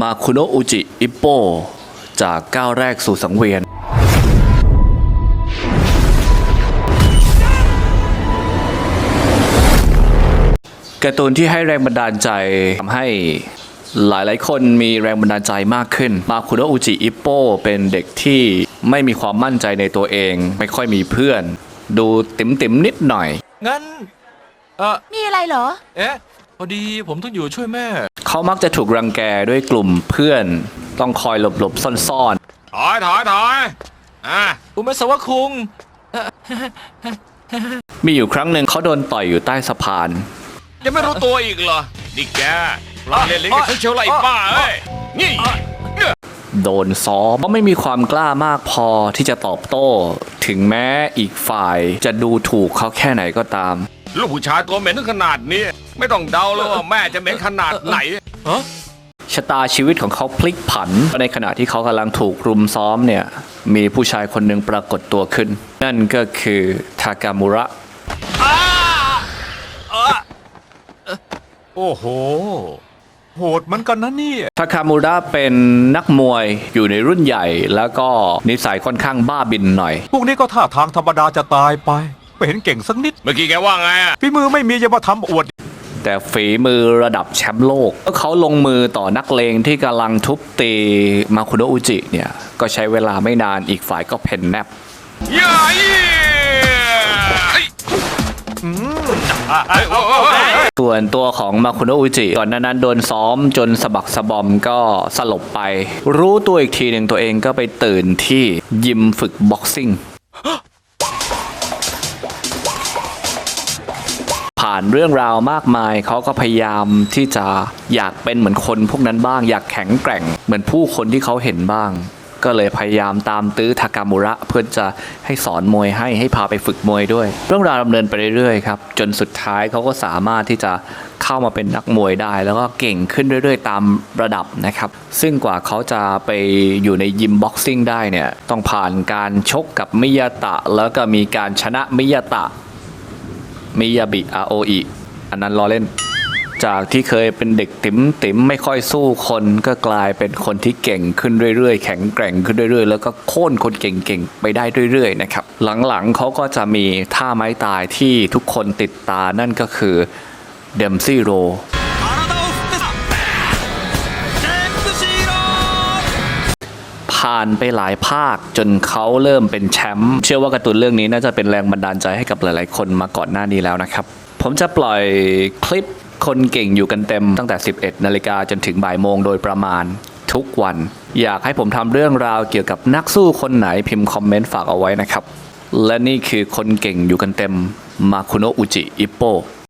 มาคุโนะอุจิอิปโป จากก้าวแรกสู่สังเวียน การ์ตูนที่ให้แรงบันดาลใจทำให้หลายๆ คนมีแรงบันดาลใจมากขึ้น มาคุโนะอุจิอิปโป เป็นเด็กที่ไม่มีความมั่นใจในตัวเอง ไม่ค่อยมีเพื่อน ดูติ๋มติ๋มๆนิดหน่อย งั้น เออมีอะไรเหรอ เอ๊ะ พอดีผมต้องอยู่ช่วยแม่ เขามักจะถูกรังแกด้วยกลุ่มเพื่อน ต้องคอยหลบๆซ่อนถอยถอยถอยอะอุเมสวะคุง ๆ มีอยู่ครั้งหนึ่งเขาโดนต่อยอยู่ใต้สะพาน ยังไม่รู้ตัวอีกเหรอ นี่แกปลาเล่นเล่นกันเชียวไรบ้าเอ้ย นี่เนี่ย โดนซ้อมเพราะไม่มีความกล้ามากพอที่จะตอบโต้ ถึงแม้อีกฝ่ายจะดูถูกเขาแค่ไหนก็ตาม ลูกผู้ชายตัวเหม็นถึงขนาดนี้ ไม่ต้องเดาแล้วว่าแม่จะเหม็นขนาดไหนฮะชะตาชีวิตของเขาพลิกผัน ในขณะที่เขากำลังถูกรุมซ้อมเนี่ย มีผู้ชายคนหนึ่งปรากฏตัวขึ้น นั่นก็คือทากามุระ โอ้โห โหดเหมือนกันนะเนี่ยทาคามุระเป็นนักมวยอยู่ในรุ่นใหญ่ แล้วก็นิสัยค่อนข้างบ้าบินหน่อย พวกนี้ก็ท่าทางธรรมดาจะตายไปไม่เห็นเก่งสักนิด เมื่อกี้แกว่าไงอะฝีมือไม่มีจะมาทำอวด แต่ฝีมือระดับแชมป์โลกเมื่อเขาลงมือต่อนักเลงที่กำลังทุบตีมาคุโนะอุจิเนี่ย ก็ใช้เวลาไม่นานอีกฝ่ายก็เพ่นแนบย่าอีเอ้ ส่วนตัวของมาคุโนะอุจิก่อนหน้านั้นโดนซ้อมจนสะบักสะบอมก็สลบไป รู้ตัวอีกทีหนึ่งตัวเองก็ไปตื่นที่ยิมฝึกบ็อกซิ่งผ่านเรื่องราวมากมายเขาก็พยายามที่จะอยากเป็นเหมือนคนพวกนั้นบ้าง อยากแข็งแกร่งเหมือนผู้คนที่เขาเห็นบ้าง ก็เลยพยายามตามตื้อทากามุระเพื่อจะให้สอนมวยให้ให้พาไปฝึกมวยด้วย เรื่องราวดำเนินไปเรื่อยๆครับจนสุดท้ายเขาก็สามารถที่จะเข้ามาเป็นนักมวยได้ แล้วก็เก่งขึ้นเรื่อยๆ ตามระดับนะครับ ซึ่งกว่าเขาจะไปอยู่ในยิมบ็อกซิ่งได้เนี่ยต้องผ่านการชกกับมิยาตะ แล้วก็มีการชนะมิยาตะมิยาบิอาโออิอันนั้นล้อเล่น จากที่เคยเป็นเด็กติ๋มติ๋มไม่ค่อยสู้คนก็กลายเป็นคนที่เก่งขึ้นเรื่อยๆ แข็งแกร่งขึ้นเรื่อยๆ แล้วก็โค่นคนเก่งๆ ไปได้เรื่อยๆนะครับหลังๆเขาก็จะมีท่าไม้ตายที่ทุกคนติดตานั่นก็คือเดมซี่โรผ่านไปหลายภาคจนเขาเริ่มเป็นแชมป์เชื่อว่าการ์ตูนเรื่องนี้น่าจะเป็นแรงบันดาลใจให้กับหลายๆ คนมาก่อนหน้านี้แล้วนะครับ ผมจะปล่อยคลิป คนเก่งอยู่กันเต็มตั้งแต่ 11 นาฬิกาจนถึงบ่ายโมงโดยประมาณทุกวัน อยากให้ผมทำเรื่องราวเกี่ยวกับนักสู้คนไหนพิมพ์คอมเมนต์ฝากเอาไว้นะครับ และนี่คือคนเก่งอยู่กันเต็มมาคุโนะอุจิอิปโป